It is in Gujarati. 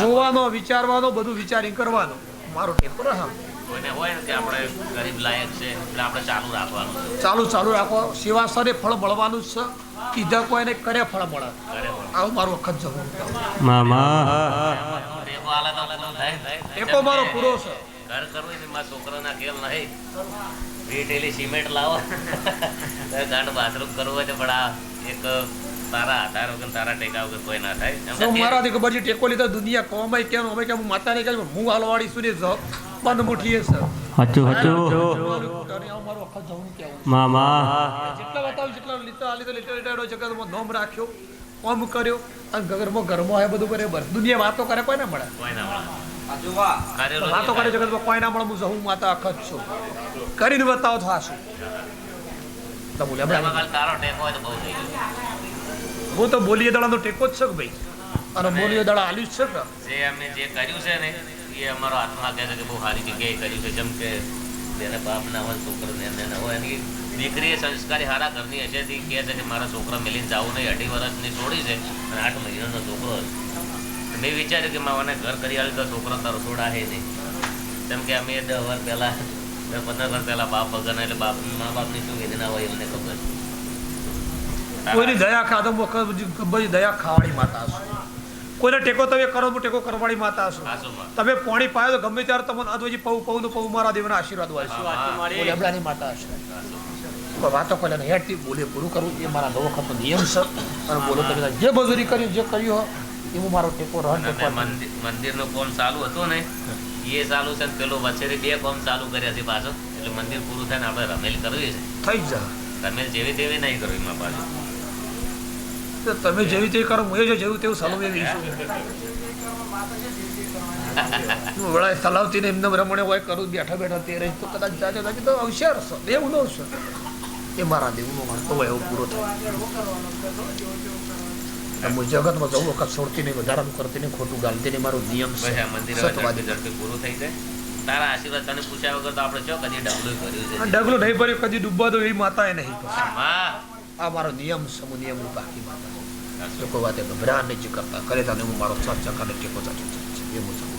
જોવાનો વિચારવાનો બધું વિચારી કરવાનો. મારો ટેકો હા. કોઈને હોય ને કે આપણે ગરીબ લાયક છે એટલે આપણે ચાલુ રાખવાનું ચાલુ ચાલુ રાખો. સેવાસરે ફળ મળવાનું જ છે. કીધા કોઈને કરે ફળ મળે. આવું મારું વખત જવું. મામા. ટેકો મારો પૂરો છે. ઘર કરવું ને મારા છોકરાના કેમ નહીં? વીટેલી સિમેન્ટ લાવો. ગાંડ બાથરૂમ કરવું હોય તો પણ આ એક તારા આધાર વગર તારા ટેકા વગર કોઈ ના થાય. કે મારાથી ખબર છે ટેકો લીધો દુનિયા કોમાય કેમ અમે કેમ માતાને કહે હું હાલવાડી સુધી જ બંધ મુઠીએ સર. હાચું હાચું મામા જેટલા બતાવ્યું જેટલા લીધા આ લીધો લીધો લીધો જગતમાં નોમ રાખ્યો ઓમ કર્યો અને ઘરમાં ઘરમાં હોય બધું બરાબર દુનિયા વાતો કરે કોઈ ના મળે? કોઈ ના મળે. વાતો કરે જગતમાં કોઈ ના મળે હું હું માતા અખત છું. કરીને બતાવો તો હાશું તો બોલ્યા તારો ટેકો હોય તો બહુ થઈ ગયો. હું તો બોલીએ દડાનો ટેકો જ છે કે ભાઈ? અને બોલીએ દડા આલ્યું જ છે કે જે એમને જે કર્યું છે ને એ અમારો આત્મા કહે છે કે બહુ સારી જગ્યાએ કર્યું છે. જેમ કે જેને બાપ ના હોય છોકરો ને એને ના હોય. એની દીકરી એ સંસ્કારી સારા ઘરની હશે તે કહે છે કે મારા છોકરા મિલીને જવું નહીં. અઢી વર્ષની છોડી છે અને આઠ મહિનાનો છોકરો છે. મેં વિચાર્યું કે મને ઘર કરી આવ્યું તો છોકરો તારો છોડા હે નહીં. જેમ કે અમે દસ વર્ષ પહેલા પંદર વર્ષ પહેલા બાપ વગર એટલે બાપ મા બાપની શું વેદના હોય એમને ખબર. કોઈની દયા વખત બધી દયા ખાવાળી માતા હશો કોઈને ટેકો તમે કરો તો ટેકો કરવાળી માતા હશો તમે પાણી પાયો તો ગમે ત્યારે તમને અધવજી પૌ પૌ પૌ મારા દેવના આશીર્વાદ હોય હા, હમણાંની માતા હશે વાતો કોઈ નહીં હેઠથી બોલે પૂરું કરવું એ મારા નવો વખતનો નિયમ છે. અને બોલો તમે જે મજૂરી કર્યું જે કર્યું હોય એવું મારો ટેકો રહે મંદિરનું કોણ ચાલુ હતો ને એ ચાલુ છે ને પેલું વચ્ચેથી બે કોમ ચાલુ કર્યા છે પાછો. એટલે મંદિર પૂરું થાય ને આપણે રમેલ કરવી થઈ જ જાય. રમેલ જેવી તેવી નહીં કરવી એમાં પાછું. તો તમે જેવી તેવી કરો હું જો જેવું તેવું સલાવ એવી છું. હું વળાય સલાવતી ને એમને રમણે હોય કરું બેઠા બેઠા તે રહી તો કદાચ જાજે જાજે તો અવસર છે દેવ નો છે એ મારા દેવનો વાર્તો હોય એવો પૂરો થાય. હું જગતમાં જવું વખત છોડતી નહીં વધારાનું કરતી નહીં ખોટું ગાલતી નહીં મારો નિયમ છે. મંદિર છે પૂરું થઈ જાય. તારા આશીર્વાદ તને પૂછ્યા વગર તો આપણે ચો કદી ડગલું ભર્યું છે? ડગલું નહીં ભર્યું કદી ડૂબવા દો એવી એ નહીં આ મારો નિયમ છે હું નિયમનું બાકી માતા લોકો વાતે ગભરા નહીં કરતા કરે તને હું મારો ચર્ચા કરે ટેકો ચાચો છે. એ મુજબ